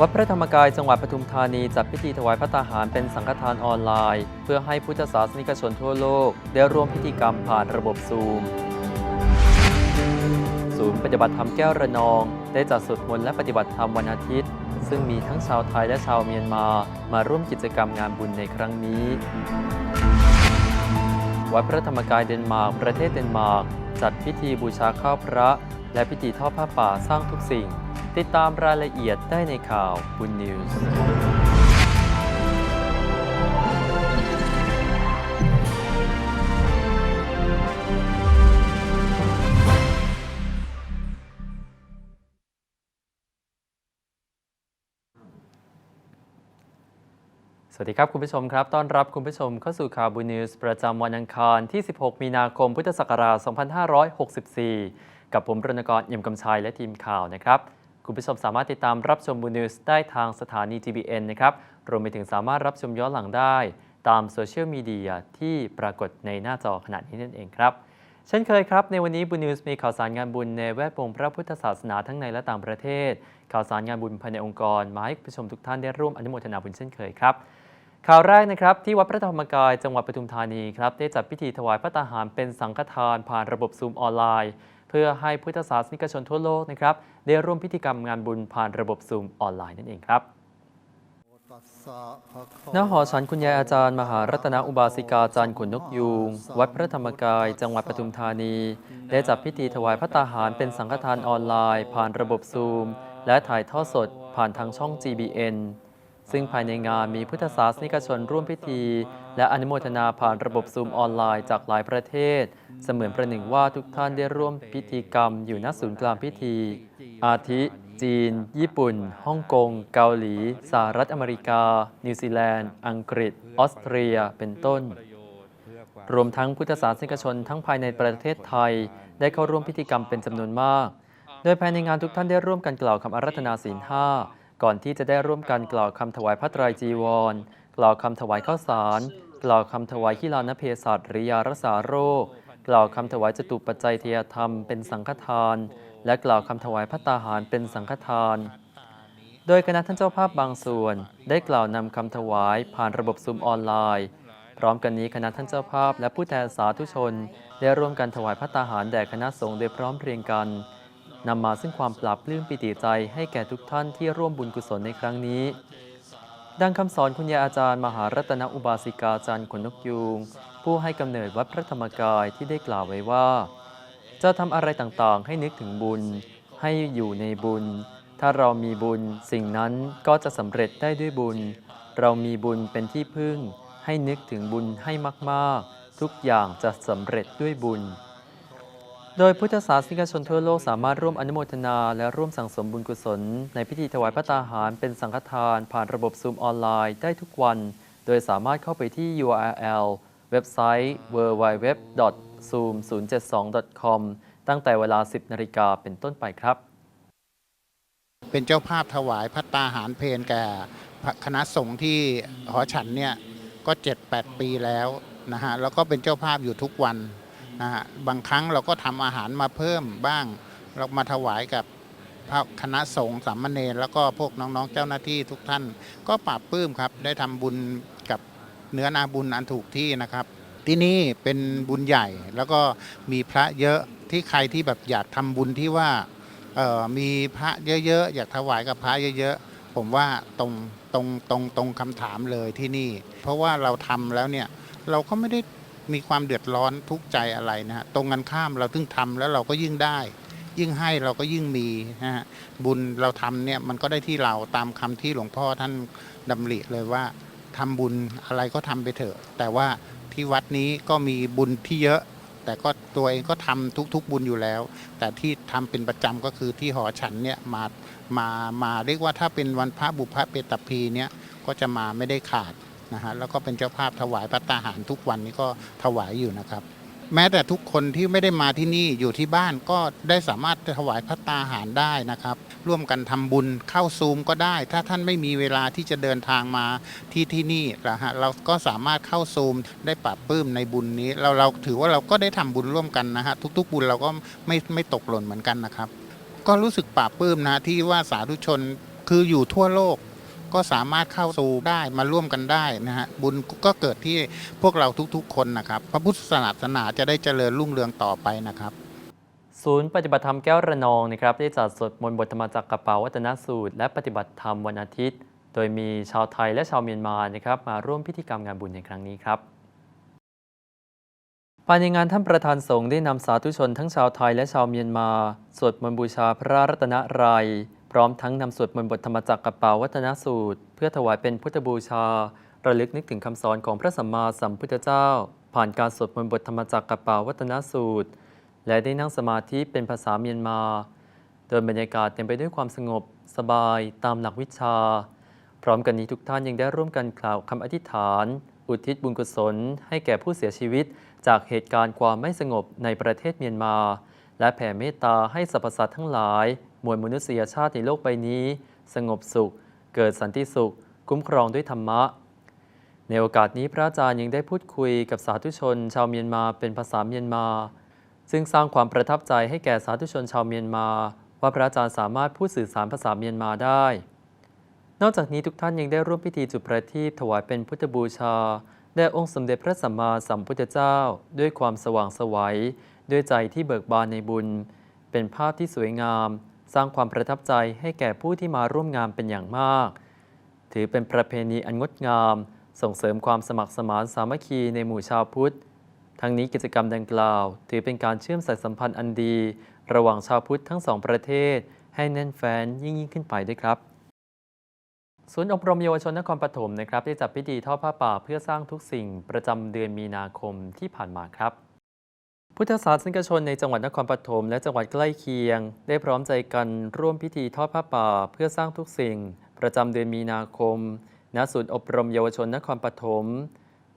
วัดพระธรรมกายจังหวัดปทุมธานีจัดพิธีถวายพระตาหารเป็นสังฆทานออนไลน์ เพื่อให้พุทธศาสนิกชนทั่วโลก ได้ร่วมพิธีกรรมผ่านระบบซูม ศูนย์ปฏิบัติธรรมแก้วระนอง ได้จัดสวดมนต์และปฏิบัติธรรมวันอาทิตย์ ซึ่งมีทั้งชาวไทยและชาวเมียนมา มาร่วมกิจกรรมงานบุญในครั้งนี้ วัดพระธรรมกายเดนมาร์กประเทศเดนมาร์กจัดพิธีบูชาข้าวพระ และพิธีทอดผ้าป่าสร้างทุกสิ่ง ติดตามรายละเอียดได้ในข่าวบุญนิวส์สวัสดีครับ คุณผู้ชมครับ ต้อนรับคุณผู้ชมเข้าสู่ข่าวบุญนิวส์ประจำวันอังคารที่ 16 มีนาคม พุทธศักราช 2564 กับผมรณกรเอี่ยมกำชัยและทีมข่าวนะครับ คุณผู้ชมสามารถติดตามรับชมบุญนิวส์ได้ทางสถานี GBN นะครับ รวมไปถึงสามารถรับชมย้อนหลังได้ ตามโซเชียลมีเดียที่ปรากฏในหน้าจอขณะนี้นั่นเองครับ เช่นเคยครับ ในวันนี้บุญนิวส์มีข่าวสารงานบุญในแวดวงพระพุทธศาสนาทั้งในและต่างประเทศ ข่าวสารงานบุญภายในองค์กรมาให้คุณผู้ชมทุกท่านได้ร่วมอนุโมทนาบุญเช่นเคยครับข่าวแรกนะครับที่วัดพระธรรมกายจังหวัดปทุมธานีครับได้จัดพิธีถวายพระตาหารเป็นสังฆทานผ่านระบบซูมออนไลน์ เพื่อให้พุทธศาสนิกชนทั่วโลกนะครับได้ร่วมพิธีกรรมงานบุญผ่านระบบซูมออนไลน์นั่นเองครับณหอฉันคุณยายอาจารย์ มหารัตนอุบาสิกาจารย์ขุนนกยูง วัดพระธรรมกาย จังหวัดปทุมธานี ได้จัดพิธีถวายพระตาหารเป็นสังฆทานออนไลน์ ผ่านระบบซูม และถ่ายทอดสดผ่านทางช่อง GBN ซึ่งภายในงานมีพุทธศาสนิกชนร่วมพิธี และอนุโมทนาผ่านระบบซูมออนไลน์จากหลายประเทศ เสมือนประหนึ่งว่าทุกท่านได้ร่วมพิธีกรรมอยู่ณศูนย์กลางพิธี อาทิ จีน ญี่ปุ่น ฮ่องกง เกาหลี สหรัฐอเมริกา นิวซีแลนด์ อังกฤษ ออสเตรีย เป็นต้น รวมทั้งพุทธศาสนิกชนทั้งภายในประเทศไทย ได้เข้าร่วมพิธีกรรมเป็นจำนวนมาก โดยภายในงานทุกท่านได้ร่วมกันกล่าวคำอารัธนาศีลห้า ก่อนที่จะได้ร่วมกันกล่าวคำถวายพระไตรจีวร กล่าวคำถวายข้าวสาร กล่าวคำถวายขีลานเพศัตหรือยารักษาโรค กล่าวคำถวายจตุปัจจัยเทียธรรมเป็นสังฆทาน และกล่าวคำถวายพระตาหารเป็นสังฆทาน โดยคณะท่านเจ้าภาพบางส่วน ได้กล่าวนำคำถวายผ่านระบบซูมออนไลน์ พร้อมกันนี้คณะท่านเจ้าภาพ และผู้แทนสาธุชน ได้ร่วมกันถวายพระตาหารแด่คณะสงฆ์โดยพร้อมเพรียงกัน นำมาซึ่งความปราบปลื้มปิติใจให้แก่ทุกท่านที่ร่วมบุญกุศลในครั้งนี้ ดังคำสอนคุณยายอาจารย์ มหารัตนอุบาสิกาจันทร์ขนนกยูงผู้ให้กำเนิดวัดพระธรรมกายที่ได้กล่าวไว้ว่า จะทำอะไรต่างๆ ให้นึกถึงบุญ ให้อยู่ในบุญ ถ้าเรามีบุญสิ่งนั้นก็จะสำเร็จได้ด้วยบุญ เรามีบุญเป็นที่พึ่ง ให้นึกถึงบุญให้มากๆ ทุกอย่างจะสำเร็จด้วยบุญ โดยพุทธศาสนิกชนทั่วโลกสามารถร่วมอนุโมทนา และร่วมสั่งสมบุญกุศล ในพิธีถวายพระตาหารเป็นสังฆทาน ผ่านระบบซูมออนไลน์ได้ทุกวัน โดยสามารถเข้าไปที่ URL เว็บไซต์ www.zoom072.com ตั้งแต่เวลา 10 นาฬิกาเป็นต้นไปครับ เป็นเจ้าภาพถวายพัตตาหารเพนแก่คณะสงฆ์ที่หอฉันเนี่ยก็ 7-8 ปีแล้วนะฮะแล้วก็เป็นเจ้าภาพอยู่ทุกวัน นะฮะบางครั้งเราก็ทำอาหารมาเพิ่มบ้าง เรามาถวายกับพระคณะสงฆ์สามเณรแล้วก็พวกน้องๆเจ้าหน้าที่ทุกท่าน ก็ปราบปื้มครับ ได้ทำบุญกับเนื้อนาบุญอันถูกที่นะครับ ที่นี่เป็นบุญใหญ่แล้วก็มีพระเยอะที่ใครที่แบบอยากทำบุญที่ว่าออมีพระเยอะๆอยากถวายกับพระเยอะๆผมว่าตรงตรงตรงตรงคำถามเลยที่นี่ เพราะว่าเราทำแล้วเนี่ยเราก็ไม่ได้ มีความเดือดร้อนทุกข์ใจอะไรนะฮะตรงกันข้ามเราถึงทำแล้วเราก็ยิ่งได้ ยิ่งให้เราก็ยิ่งมีนะฮะบุญเราทำเนี่ยมันก็ได้ที่เราตามคำที่หลวงพ่อท่านดำริเลยว่าทำบุญอะไรก็ทำไปเถอะ แต่ว่าที่วัดนี้ก็มีบุญที่เยอะ แต่ก็ตัวเองก็ทำทุกๆบุญอยู่แล้ว แต่ที่ทำเป็นประจำก็คือที่หอฉันเนี่ยมามามาเรียกว่าถ้าเป็นวันพระบุพเพเปตพีเนี่ยก็จะมาไม่ได้ขาด นะฮะแล้วก็เป็นเจ้าภาพถวายพระตาหารทุกวันนี้ก็ถวายอยู่นะครับ แม้แต่ทุกคนที่ไม่ได้มาที่นี่อยู่ที่บ้านก็ได้สามารถถวายพระตาหารได้นะครับ ร่วมกันทำบุญเข้าซูมก็ได้ ถ้าท่านไม่มีเวลาที่จะเดินทางมาที่ที่นี่นะฮะเราก็สามารถเข้าซูมได้ปรับปื้มในบุญนี้ เราเราถือว่าเราก็ได้ทำบุญร่วมกันนะฮะทุกๆบุญเราก็ไม่ไม่ตกหล่นเหมือนกันนะครับ ก็รู้สึกปลาบปื้มนะที่ว่าสาธุชนคืออยู่ทั่วโลก ก็สามารถเข้าสู่ได้มาร่วมกันได้นะฮะบุญก็เกิดที่พวกเราทุกๆ คนนะครับ พระพุทธศาสนาจะได้เจริญรุ่งเรืองต่อไปนะครับศูนย์ปฏิบัติธรรมแก้วระนองนะครับได้จัดสวดมนต์บทธรรมจักรกระเป๋าวัฒนสูตร และปฏิบัติธรรมวันอาทิตย์ โดยมีชาวไทยและชาวเมียนมานะครับมาร่วมพิธีกรรมงานบุญในครั้งนี้ครับภายในงานท่านประธานสงฆ์ได้นำสาธุชนทั้งชาวไทยและชาวเมียนมา สวดมนต์บูชาพระรัตนตรัย พร้อมทั้งนำสวดมนต์บทธรรมจักรกระเป๋าวัฒนสูตร เพื่อถวายเป็นพุทธบูชา ระลึกนึกถึงคำสอนของพระสัมมาสัมพุทธเจ้า ผ่านการสวดมนต์บทธรรมจักรกระเป๋าวัฒนสูตร และได้นั่งสมาธิเป็นภาษาเมียนมา โดยบรรยากาศเต็มไปด้วยความสงบ สบาย ตามหลักวิชา พร้อมกันนี้ทุกท่านยังได้ร่วมกันกล่าวคำอธิษฐาน อุทิศบุญกุศล ให้แก่ผู้เสียชีวิต จากเหตุการณ์ความไม่สงบในประเทศเมียนมา และแผ่เมตตาให้สรรพสัตว์ทั้งหลาย มวลมนุษยชาติในโลกใบนี้ สงบสุข เกิดสันติสุข คุ้มครองด้วยธรรมะ ในโอกาสนี้พระอาจารย์ยังได้พูดคุยกับสาธุชน ชาวเมียนมาเป็นภาษาเมียนมา ซึ่งสร้างความประทับใจให้แก่สาธุชนชาวเมียนมา ว่าพระอาจารย์สามารถพูดสื่อสารภาษาเมียนมาได้ นอกจากนี้ทุกท่านยังได้ร่วมพิธีจุดประทีปถวายเป็นพุทธบูชาแด่องค์สมเด็จพระสัมมาสัมพุทธเจ้า ด้วยความสว่างสวัยด้วยใจที่เบิกบานในบุญ เป็นภาพที่สวยงาม สร้างความประทับใจให้แก่ผู้ที่มาร่วมงานเป็นอย่างมาก ถือเป็นประเพณีอันงดงาม ส่งเสริมความสมัครสมานสามัคคีในหมู่ชาวพุทธ ทั้งนี้กิจกรรมดังกล่าว ถือเป็นการเชื่อมสายสัมพันธ์อันดี ระหว่างชาวพุทธทั้งสองประเทศ ให้แน่นแฟ้นยิ่งยิ่งขึ้นไปด้วยครับศูนย์อบรมเยาวชนนครปฐมนะครับได้จัดพิธีทอดผ้าป่าเพื่อสร้างทุกสิ่งประจำเดือนมีนาคมที่ผ่านมาครับ พุทธศาสนิกชนในจังหวัดนครปฐมและจังหวัดใกล้เคียง ได้พร้อมใจกันร่วมพิธีทอดผ้าป่าเพื่อสร้างทุกสิ่ง ประจำเดือนมีนาคม ณ ศูนย์อบรมเยาวชนนครปฐม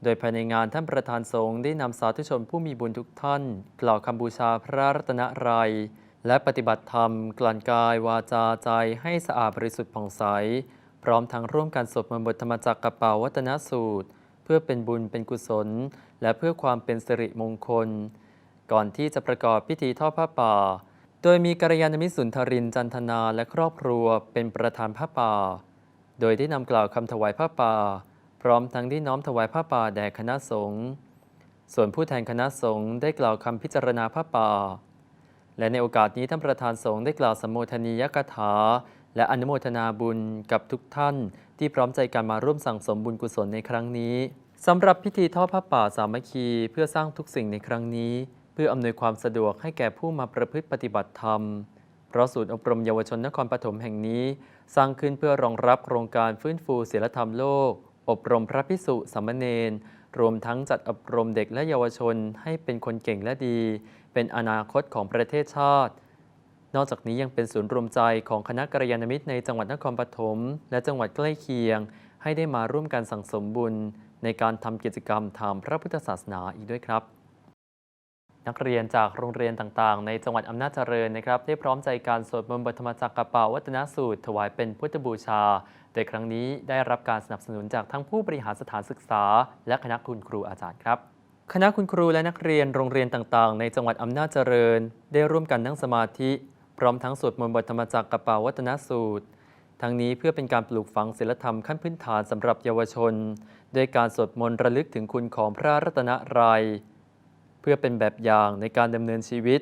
โดยภายในงานท่านประธานสงฆ์ได้นำสาธุชนผู้มีบุญทุกท่าน กล่าวคำบูชาพระรัตนตรัย และปฏิบัติธรรม กลั่นกายวาจาใจให้สะอาดบริสุทธิ์ผ่องใส พร้อมทั้งร่วมกันสวดมนต์บทธรรมจักรกระเป๋าวัฒนสูตร เพื่อเป็นบุญเป็นกุศล และเพื่อความเป็นสิริมงคล ก่อนที่จะประกอบพิธีทอดผ้าป่า โดยมีกัลยาณมิตรสุนทรินจันทนาและครอบครัวเป็นประธานผ้าป่า โดยได้นำกล่าวคำถวายผ้าป่า พร้อมทั้งที่น้อมถวายผ้าป่าแด่คณะสงฆ์ส่วนผู้แทนคณะสงฆ์ได้กล่าวคำพิจารณาผ้าป่า และในโอกาสนี้ท่านประธานสงฆ์ได้กล่าวสมโภชนียกถา และอนุโมทนาบุญกับทุกท่านที่พร้อมใจกันมาร่วมสั่งสมบุญกุศลในครั้งนี้สำหรับพิธีทอดผ้าป่าสามัคคีเพื่อสร้างทุกสิ่งในครั้งนี้ เพื่ออำนวยความสะดวกให้แก่ผู้มาประพฤติปฏิบัติธรรม เพราะศูนย์อบรมเยาวชนนครปฐมแห่งนี้ สร้างขึ้นเพื่อรองรับโครงการฟื้นฟูศีลธรรมโลก อบรมพระพิสุสามเณรรวมทั้งจัดอบรมเด็กและเยาวชนให้เป็นคนเก่งและดี เป็นอนาคตของประเทศชาติ นอกจากนี้ยังเป็นศูนย์รวมใจของคณะกัลยาณมิตรในจังหวัดนครปฐมและจังหวัดใกล้เคียง ให้ได้มาร่วมกันสั่งสมบุญในการทำกิจกรรมทางพระพุทธศาสนาอีกด้วยครับ นักเรียนจากโรงเรียนต่างๆ ในจังหวัดอำนาจเจริญนะครับ ได้พร้อมใจการสวดมนต์บทธรรมจักรกระเป๋าวัฒนสูตร ถวายเป็นพุทธบูชา โดยครั้งนี้ได้รับการสนับสนุนจากทั้งผู้บริหารสถานศึกษา และคณะคุณครูอาจารย์ครับ คณะคุณครูและนักเรียนโรงเรียนต่างๆ ในจังหวัดอำนาจเจริญ ได้ร่วมกันนั่งสมาธิ พร้อมทั้งสวดมนต์บทธรรมจักรกระเป๋าวัฒนสูตร ทั้งนี้เพื่อเป็นการปลูกฝังศีลธรรมขั้นพื้นฐานสำหรับเยาวชน โดยการสวดมนต์ระลึกถึงคุณของพระรัตนตรัย พื่อเป็นแบบอย่างในการดำเนินชีวิต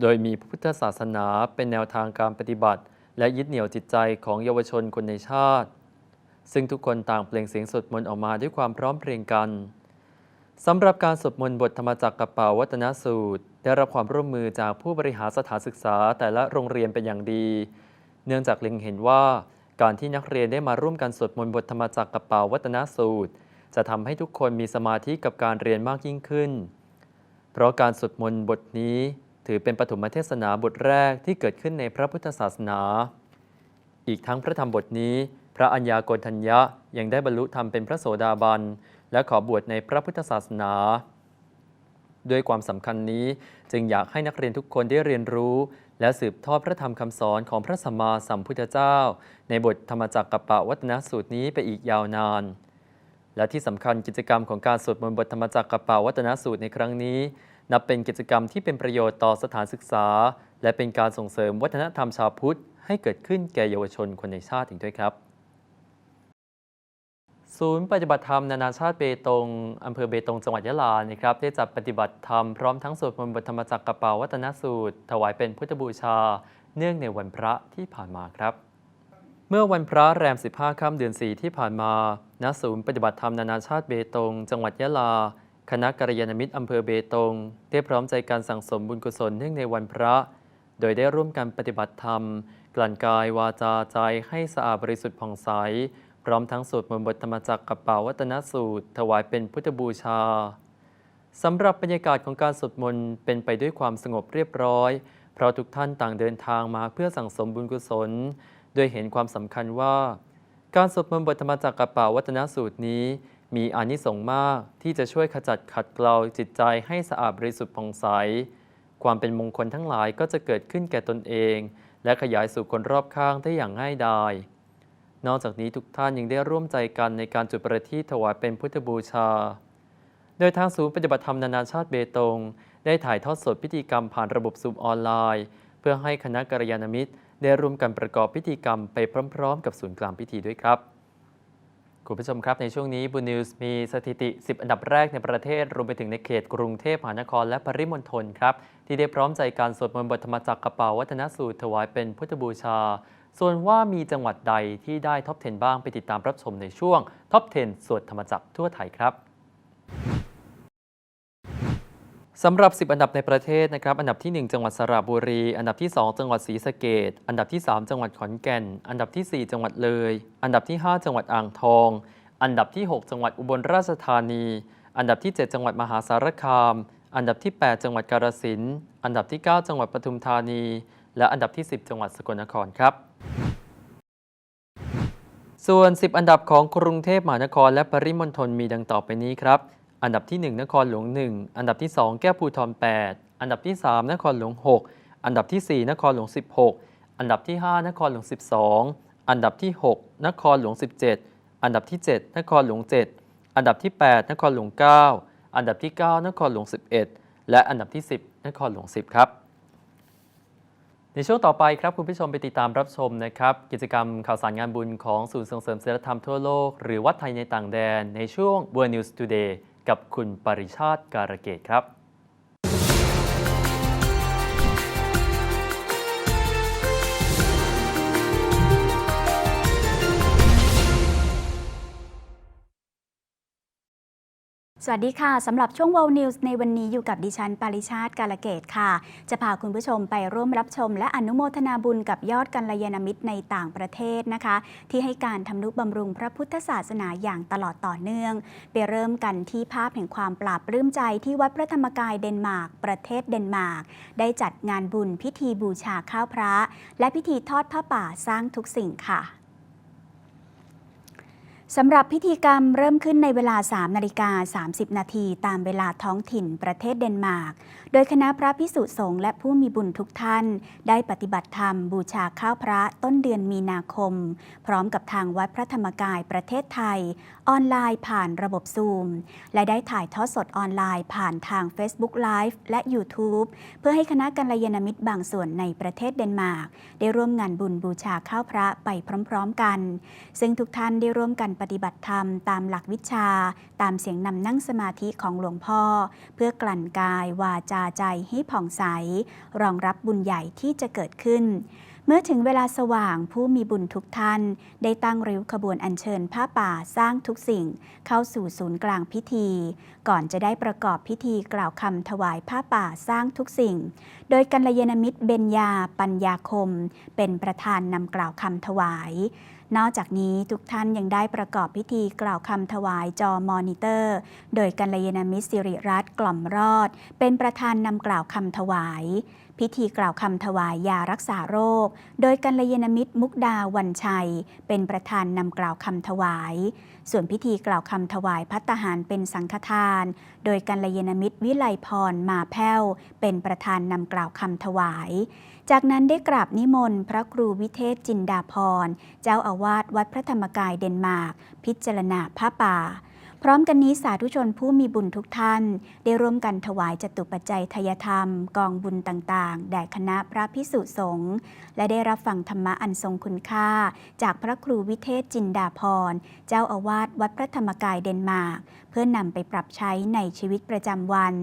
โดยมีพุทธศาสนาเป็นแนวทางการปฏิบัติ และยึดเหนี่ยวจิตใจของเยาวชนคนในชาติ ซึ่งทุกคนต่างเปล่งเสียงสวดมนต์ออกมาด้วยความพร้อมเพรียงกันสำหรับการสวดมนต์บทธรรมจักรกระเป๋าวัฒนสูตร ได้รับความร่วมมือจากผู้บริหารสถานศึกษาแต่ละโรงเรียนเป็นอย่างดี เนื่องจากเล็งเห็นว่า การที่นักเรียนได้มาร่วมกันสวดมนต์บทธรรมจักรกระเป๋าวัฒนสูตร จะทำให้ทุกคนมีสมาธิกับการเรียนมากยิ่งขึ้น ราะการสวดมนต์บทนี้ถือเป็นปฐมเทศนาบทแรกที่เกิดขึ้นในพระพุทธศาสนา อีกทั้งพระธรรมบทนี้ พระอัญญาโกณทัญญะยังได้บรรลุธรรมเป็นพระโสดาบัน และขอบวชในพระพุทธศาสนา ด้วยความสำคัญนี้จึงอยากให้นักเรียนทุกคนได้เรียนรู้ และสืบทอดพระธรรมคำสอนของพระสัมมาสัมพุทธเจ้า ในบทธรรมจักรกับปวัฒนสูตรนี้ไปอีกยาวนานและที่สำคัญกิจกรรมของการสวดมนต์บทธรรมจักรกับปวัฒนสูตรในครั้งนี้ นับเป็นกิจกรรมที่เป็นประโยชน์ต่อสถานศึกษา และเป็นการส่งเสริมวัฒนธรรมชาวพุทธ ให้เกิดขึ้นแก่เยาวชนคนในชาติอีกด้วยครับ ศูนย์ปฏิบัติธรรมนานาชาติเบตงอำเภอเบตงจังหวัดยะลานะครับได้จัดปฏิบัติธรรมพร้อมทั้งสวดมนต์บทธรรมจักรกระเป๋าวัตนสูตร ถวายเป็นพุทธบูชา เนื่องในวันพระที่ผ่านมาครับเมื่อวันพระแรม 15 ค่ำเดือน 4 ที่ผ่านมา ณ ศูนย์ปฏิบัติธรรมนานาชาติเบตง จังหวัดยะลา คณะกัลยาณมิตรอำเภอเบตงได้พร้อมใจการสั่งสมบุญกุศลเนื่องในวันพระ โดยได้ร่วมกันปฏิบัติธรรม กลั่นกายวาจาใจให้สะอาดบริสุทธิ์ผ่องใส พร้อมทั้งสวดมนต์บทธรรมจักรกับเป่าวัตนสูตร ถวายเป็นพุทธบูชาสำหรับบรรยากาศของการสวดมนต์เป็นไปด้วยความสงบเรียบร้อย เพราะทุกท่านต่างเดินทางมาเพื่อสั่งสมบุญกุศล โดยเห็นความสำคัญว่า การสวดมนต์บทธรรมจักรกับเป่าวัตนสูตรนี้ มีอานิสงส์มากที่จะช่วยขจัดขัดเกลาจิตใจให้สะอาดบริสุทธิ์ผ่องใส ความเป็นมงคลทั้งหลายก็จะเกิดขึ้นแก่ตนเอง และขยายสู่คนรอบข้างได้อย่างง่ายดาย นอกจากนี้ทุกท่านยังได้ร่วมใจกันในการจุดประทีปถวายเป็นพุทธบูชา โดยทางศูนย์ปฏิบัติธรรมนานาชาติเบตง ได้ถ่ายทอดสดพิธีกรรมผ่านระบบซูมออนไลน์ เพื่อให้คณะกัลยาณมิตร ได้ร่วมกันประกอบพิธีกรรมไปพร้อม ๆ กับศูนย์กลางพิธีด้วยครับ คุณผู้ชมครับ ในช่วงนี้บูนิวส์มีสถิติ 10 อันดับแรกในประเทศ รวมไปถึงในเขตกรุงเทพมหานครและปริมณฑลครับ ที่ได้พร้อมใจการสวดมนต์บทธรรมจักรกระเป๋าวัฒนสูตรถวายเป็นพุทธบูชา ส่วนว่ามีจังหวัดใดที่ได้ท็อป 10 บ้างไปติดตามรับชมในช่วงท็อป 10 สวดธรรมจักรทั่วไทยครับ สำหรับ 10 อันดับในประเทศนะครับ อันดับที่ 1 จังหวัดสระบุรี อันดับที่ 2 จังหวัดศรีสะเกดอันดับที่ 3 จังหวัดขอนแก่น อันดับที่ 4 จังหวัดเลย อันดับที่ 5 จังหวัดอ่างทอง อันดับที่ 6 จังหวัดอุบลราชธานี อันดับที่ 7 จังหวัดมหาสารคาม อันดับที่ 8 จังหวัดกาฬสินธุ์อันดับที่ 9 จังหวัดปทุมธานี และอันดับที่ 10 จังหวัดสกลนครครับ ส่วน 10 อันดับของกรุงเทพมหานครและปริมณฑลมีดังต่อไปนี้ครับ อันดับที่ 1 นครหลวง 1 อันดับที่ 2 แก้วภูทร8 อันดับที่ 3 นครหลวง 6 อันดับที่ 4 นครหลวง 16 อันดับที่ 5 นครหลวง 12 อันดับที่ 6 นครหลวง 17 อันดับที่ 7 นครหลวง 7 อันดับที่ 8 นครหลวง 9 อันดับที่ 9 นครหลวง 11 และอันดับที่ 10 นครหลวง 10 ครับ ในช่วงต่อไปครับคุณผู้ชมไปติดตามรับชมนะครับ กิจกรรมข่าวสารงานบุญของศูนย์ส่งเสริมศิลธรรมทั่วโลก หรือวัดไทยในต่างแดน ในช่วง World News Today กับคุณปริชาติการเกตครับ สวัสดีค่ะ สำหรับช่วง World News ในวันนี้อยู่กับดิฉัน ปาริชาติกาลเกตค่ะ จะพาคุณผู้ชมไปร่วมรับชม และอนุโมทนาบุญกับยอดกัลยาณมิตรในต่างประเทศนะคะ ที่ให้การทำนุบำรุงพระพุทธศาสนาอย่างตลอดต่อเนื่อง ไปเริ่มกันที่ภาพแห่งความปราบปลื้มใจที่วัดพระธรรมกายเดนมาร์กประเทศเดนมาร์กได้จัดงานบุญพิธีบูชาข้าวพระ และพิธีทอดผ้าป่าสร้างทุกสิ่งค่ะ สำหรับพิธีกรรมเริ่มขึ้นในเวลา 3 นาฬิกา 30 นาที ตามเวลาท้องถิ่นประเทศเดนมาร์ก โดยคณะพระพิสุสงฆ์และผู้มีบุญทุกท่าน ได้ปฏิบัติธรรมบูชาข้าวพระต้นเดือนมีนาคม พร้อมกับทางวัดพระธรรมกายประเทศไทย ออนไลน์ผ่านระบบซูม และได้ถ่ายทอดสดออนไลน์ผ่านทาง Facebook Live และ YouTube เพื่อให้คณะกัลยาณมิตรบางส่วนในประเทศเดนมาร์กได้ร่วมงานบุญบูชาข้าวพระไปพร้อม ๆกัน ซึ่งทุกท่านได้ร่วมกันปฏิบัติธรรมตามหลักวิชา ตามเสียงนำนั่งสมาธิของหลวงพ่อ เพื่อกลั่นกายวาจาใจให้ผ่องใส รองรับบุญใหญ่ที่จะเกิดขึ้น เมื่อถึงเวลาสว่างผู้มีบุญทุกท่าน ได้ตั้งริ้วขบวนอัญเชิญผ้าป่าสร้างทุกสิ่ง เข้าสู่ศูนย์กลางพิธี ก่อนจะได้ประกอบพิธีกล่าวคำถวายผ้าป่าสร้างทุกสิ่ง โดยกัลยาณมิตรเบญญาปัญญาคม เป็นประธานนำกล่าวคำถวายนอกจากนี้ทุกท่านยังได้ประกอบพิธีกล่าวคำถวายจอมอนิเตอร์ โดยกัลยาณมิตรสิริรัตน์กล่อมรอด เป็นประธานนำกล่าวคำถวาย พิธีกล่าวคำถวายยารักษาโรค โดยกัลยาณมิตรมุกดาวันชัย เป็นประธานนำกล่าวคำถวาย ส่วนพิธีกล่าวคำถวายพัตตาหารเป็นสังฆทาน โดยกัลยาณมิตรวิไลพรมาแพ้ว เป็นประธานนำกล่าวคำถวาย จากนั้นได้กราบนิมนต์พระครูวิเทศจินดาพร เจ้าอาวาสวัดพระธรรมกายเดนมาร์ก พิจารณาผ้าป่า พร้อมกันนี้สาธุชนผู้มีบุญทุกท่าน ได้ร่วมกันถวายจตุปัจจัยทายธรรม กองบุญต่างๆ แด่คณะพระพิสุสงฆ์และได้รับฟังธรรมะอันทรงคุณค่า จากพระครูวิเทศจินดาพร เจ้าอาวาสวัดพระธรรมกายเดนมาร์กเพื่อนำไปปรับใช้ในชีวิตประจำวัน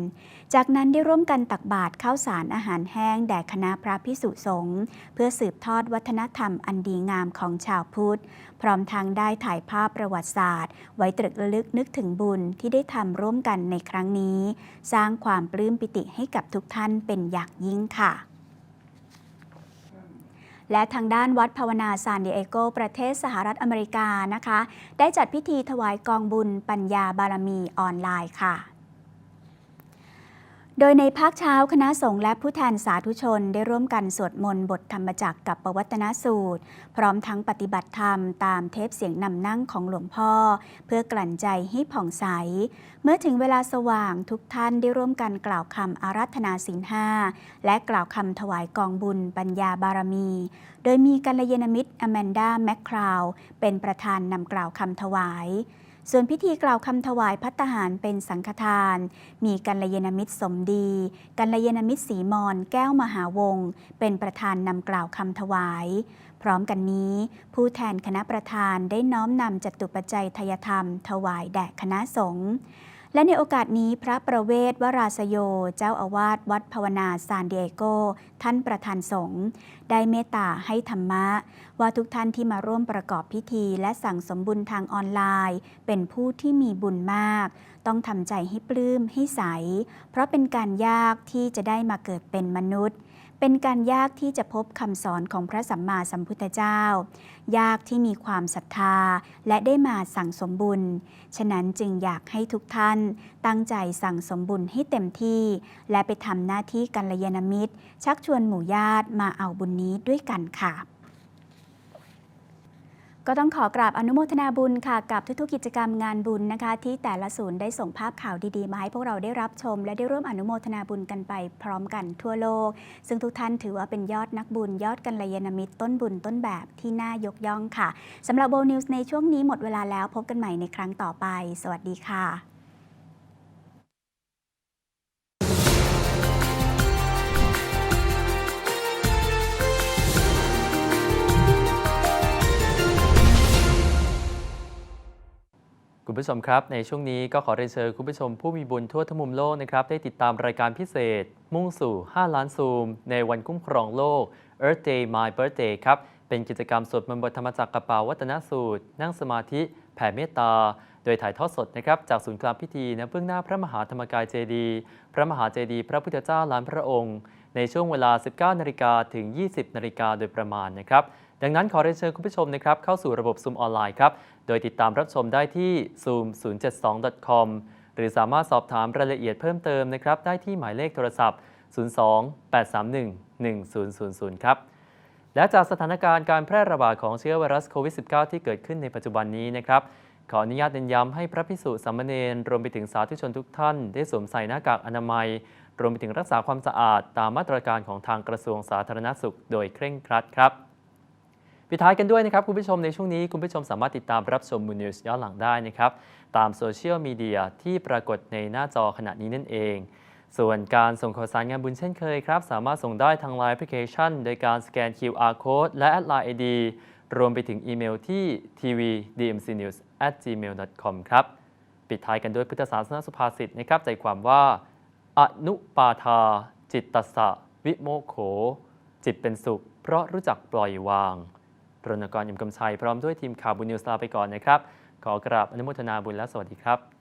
จากนั้นได้ร่วมกันตักบาตรข้าวสารอาหารแห้งแด่คณะพระพิสุสงฆ์เพื่อสืบทอดวัฒนธรรมอันดีงามของชาวพุทธ พร้อมทางได้ถ่ายภาพประวัติศาสตร์ ไว้ตรึกระลึกนึกถึงบุญที่ได้ทำร่วมกันในครั้งนี้ สร้างความปลื้มปิติให้กับทุกท่านเป็นอย่างยิ่งค่ะ และทางด้านวัดภาวนาซานดิเอโก ประเทศสหรัฐอเมริกานะคะ ได้จัดพิธีถวายกองบุญปัญญาบารมีออนไลน์ค่ะ โดยในภาคเช้าคณะสงฆ์และผู้แทนสาธุชนได้ร่วมกันสวดมนต์บทธรรมจักรกับประวัตนสูตร พร้อมทั้งปฏิบัติธรรมตามเทปเสียงนำนั่งของหลวงพ่อ เพื่อกลั่นใจให้ผ่องใส เมื่อถึงเวลาสว่างทุกท่านได้ร่วมกันกล่าวคำอารัธนาศีลห้าและกล่าวคำถวายกองบุญปัญญาบารมี โดยมีกัลยาณมิตรอแมนดาแมคคราวเป็นประธานนำกล่าวคำถวาย ส่วนพิธีกล่าวคำถวายพัตทหารเป็นสังฆทาน มีกัลยาณมิตรสมดี กัลยาณมิตรสีมอนแก้วมหาวงศ์เป็นประธานนำกล่าวคำถวาย พร้อมกันนี้ ผู้แทนคณะประธานได้น้อมนำจตุปัจจัยทยธรรม ถวายแด่คณะสงฆ์ และในโอกาสนี้พระประเวศวราสโย เจ้าอาวาสวัดภาวนาซานดิเอโก ท่านประธานสงฆ์ได้เมตตาให้ธรรมะ ว่าทุกท่านที่มาร่วมประกอบพิธีและสั่งสมบุญทางออนไลน์ เป็นผู้ที่มีบุญมาก ต้องทำใจให้ปลื้มให้ใส เพราะเป็นการยากที่จะได้มาเกิดเป็นมนุษย์ เป็นการยากที่จะพบคำสอนของพระสัมมาสัมพุทธเจ้า ยากที่มีความศรัทธาและได้มาสั่งสมบุญ ฉะนั้นจึงอยากให้ทุกท่านตั้งใจสั่งสมบุญให้เต็มที่ และไปทำหน้าที่กัลยาณมิตร ชักชวนหมู่ญาติมาเอาบุญนี้ด้วยกันค่ะ ก็ต้องขอกราบอนุโมทนาบุญค่ะกับทุกๆกิจกรรมงานบุญนะคะ ที่แต่ละศูนย์ได้ส่งภาพข่าวดีๆ มาให้พวกเราได้รับชม และได้ร่วมอนุโมทนาบุญกันไปพร้อมกันทั่วโลก ซึ่งทุกท่านถือว่าเป็นยอดนักบุญ ยอดกัลยาณมิตรต้นบุญต้นแบบที่น่ายกย่องค่ะสำหรับโบนิวส์ในช่วงนี้หมดเวลาแล้วพบกันใหม่ในครั้งต่อไป สวัสดีค่ะ คุณผู้ชมครับ ในช่วงนี้ก็ขอเรียนเชิญคุณผู้ชมผู้มีบุญทั่วทั้งมุมโลกนะครับได้ติดตามรายการพิเศษ มุ่งสู่ 5 ล้านซูม ในวันคุ้มครองโลก Earth Day My Birthday ครับ เป็นกิจกรรมสวดมนต์บทธรรมจักรกระเป๋าวัตนสูตร นั่งสมาธิแผ่เมตตา โดยถ่ายทอดสดนะครับจากศูนย์กลางพิธีณเบื้องหน้าพระมหาธรรมกายเจดีย์พระมหาเจดีย์พระพุทธเจ้าล้านพระองค์ ในช่วงเวลา 19นาฬิกาถึง 20นาฬิกาโดยประมาณนะครับ ดังนั้นขอเรียนเชิญคุณผู้ชมนะครับเข้าสู่ระบบซูมออนไลน์ครับ โดยติดตามรับชมได้ที่ zoom 072 com หรือสามารถสอบถามรายละเอียดเพิ่มเติมนะครับได้ที่หมายเลขโทรศัพท์ 02 831 1000 ครับ และจากสถานการณ์การแพร่ระบาดของเชื้อไวรัสโควิด -19 ที่เกิดขึ้นในปัจจุบันนี้นะครับขออนุญาตเน้นย้ำให้พระพิสุสามเณรรวมไปถึงสาธุชนทุกท่าน ได้สวมใส่หน้ากากอนามัย รวมไปถึงรักษาความสะอาดตามมาตรการของทางกระทรวงสาธารณสุข โดยเคร่งครัดครับ ปิดท้ายกันด้วยนะครับคุณผู้ชมในช่วงนี้คุณผู้ชมสามารถติดตามรับชมมูนิวส์ย้อนหลังได้นะครับตามโซเชียลมีเดียที่ปรากฏในหน้าจอขณะนี้นั่นเอง ส่วนการส่งข่าวสารงานบุญเช่นเคยครับ สามารถส่งได้ทาง Line แอปพลิเคชัน โดยการสแกน QR code และแอดไลน์ ID รวมไปถึงอีเมลที่ tvdmcnews@gmail.com ครับปิดท้ายกันด้วยพุทธศาสนสุภาษิตนะครับใจความว่า อนุปาทา จิตตสะ วิโมกโข จิตเป็นสุข เพราะรู้จักปล่อยวาง รณกรยิมกำชัยพร้อมด้วยทีมข่าวบุญนิวส์ลาไปก่อนนะครับ ขอกราบอนุโมทนาบุญและสวัสดีครับ